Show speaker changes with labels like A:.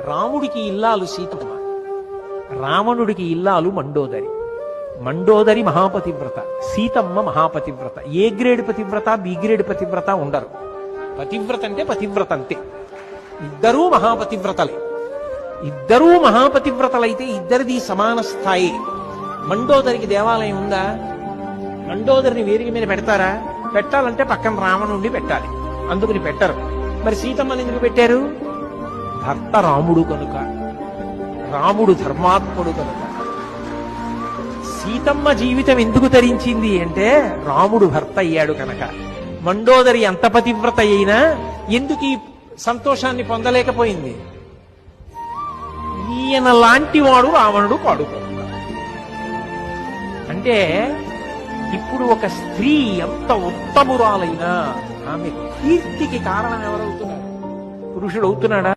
A: రాముడికి ఇల్లాలు సీతమ్మ రావణుడికి ఇల్లాలు మండోదరి. మండోదరి మహాపతివ్రత సీతమ్మ మహాపతివ్రత. ఏ గ్రేడ్ పతివ్రత బి గ్రేడ్ పతివ్రత ఉండరు. పతివ్రత అంటే పతివ్రత అంతే ఇద్దరూ మహాపతివ్రతలే. ఇద్దరూ మహాపతివ్రతలైతే ఇద్దరిది సమాన స్థాయి. మండోదరికి దేవాలయం ఉందా? మండోదరిని వేదిక మీద పెడతారా? పెట్టాలంటే పక్కన రావణుండి పెట్టాలి. అందుకుని పెట్టరు. మరి సీతమ్మని ఎందుకు పెట్టారు? భర్త రాముడు కనుక రాముడు ధర్మాత్ముడు కనుక. సీతమ్మ జీవితం ఎందుకు తరించింది అంటే రాముడు భర్త అయ్యాడు కనుక. మండోదరి ఎంత పతివ్రత అయినా ఎందుకు ఈ సంతోషాన్ని పొందలేకపోయింది? ఈయన లాంటి వాడు రావణుడు పాడుకో అంటే ఇప్పుడు ఒక స్త్రీ ఎంత ఉత్తమురాలైనా ఆమె కీర్తికి కారణం ఎవరవుతున్నారు? పురుషుడు అవుతున్నాడా?